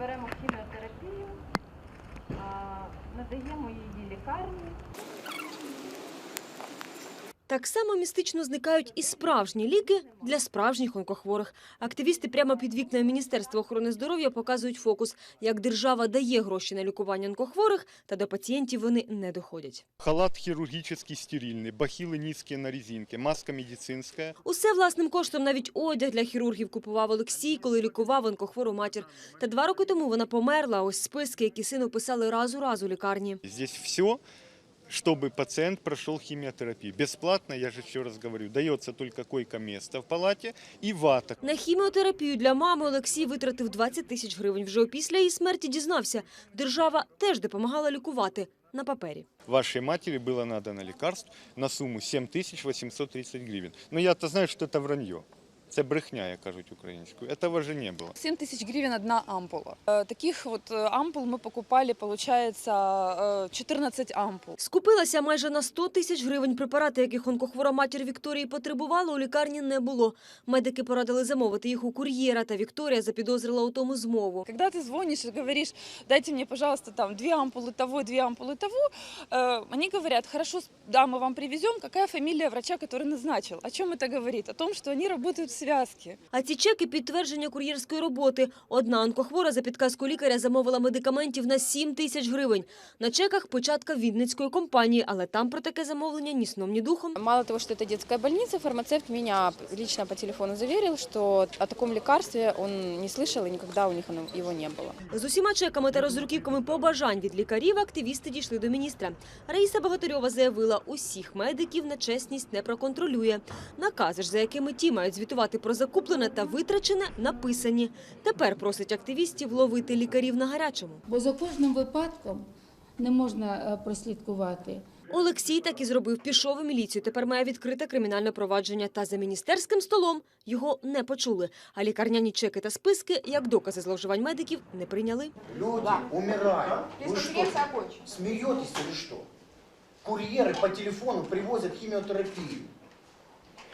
беремо хіміотерапію, надаємо її лікарні. Так само містично зникають і справжні ліки для справжніх онкохворих. Активісти прямо під вікнами Міністерства охорони здоров'я показують фокус, як держава дає гроші на лікування онкохворих, та до пацієнтів вони не доходять. Халат хирургический стерильный, бахилы низкие на резинке, маска медицинская. Усе власним коштом, навіть одяг для хірургів купував Олексій, коли лікував онкохвору матір. Та два роки тому вона померла. Ось списки, які сину писали раз у раз у лікарні. Здесь все, чтобы пациент прошел химиотерапию. Бесплатно, я же еще раз говорю, дается только койко-место в палате и вата. На хіміотерапію для мами Олексій витратив 20 тисяч гривень. Вже опісля її смерті дізнався. Держава теж допомагала лікувати на папері. Вашей матери было надано лекарств на сумму 7830 гривен. Но я-то знаю, что это вранье. Це брехня, як кажуть українською. Этого же не было. 7 тысяч гривен одна ампула. Э, Таких вот э, ампул мы покупали, получается, э, 14 ампул. Скупилася майже на 100 тисяч гривень. Препарати, яких онкохвора матір Вікторії потребувала, у лікарні не було. Медики порадили замовити їх у кур'єра, та Вікторія запідозрила у тому змову. Когда ты звонишь и говоришь, дайте мне, пожалуйста, там две ампулы того, две ампулы того, э, они говорят, хорошо, с- да, мы вам привезем. Какая фамилия врача, который назначил? О чем это говорит? О том, что они работают в связке. А ці чеки – підтвердження кур'єрської роботи. Одна онкохвора за підказкою лікаря замовила медикаментів на 7 тисяч гривень. На чеках початка Відницької компанії, але там про таке замовлення ні сном, ні духом. Мало того, что это детская больница, фармацевт меня лично по телефону заверил, что о таком лекарстве он не слышал и никогда у них оно- его не было. З усіма чеками та роздруківками побажань від лікарів активісти дійшли до міністра. Раїса Богатирьова заявила, усіх медиків на чесність не проконтролює. Накази ж, за якими ті мають звітувати про закуплене та витрачене, написані. Тепер просить активістів ловити лікарів на гарячому. бо за кожним випадком не можна е, прослідкувати. Олексій так і зробив. Пішов у міліцію. Тепер має відкрите кримінальне провадження. Та за міністерським столом його не почули. А лікарняні чеки та списки, як докази зловживань медиків, не прийняли. Люди умирают. Вы что, смеетесь или что? Курьеры по телефону привозят химиотерапию.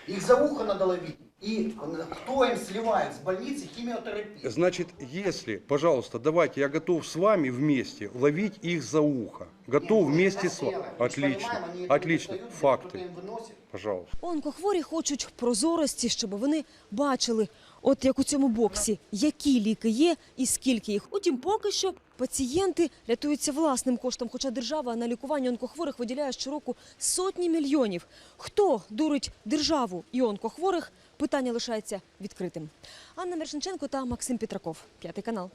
Их за ухо надо ловить. И кто им сливает с больницы химиотерапию? Значит, если, пожалуйста, давайте, я готов с вами вместе ловить их за ухо. Готов вместе с вами. Отлично, отлично. Факты, пожалуйста. Онкохворі хочуть прозорості, щоб вони бачили, от як у цьому боксі, які ліки є і скільки їх. Утім, поки що пацієнти рятуються власним коштом, хоча держава на лікування онкохворих виділяє щороку сотні мільйонів. Хто дурить державу і онкохворих? Питання лишається відкритим. Анна Мершенченко та Максим Петраков. П'ятий канал.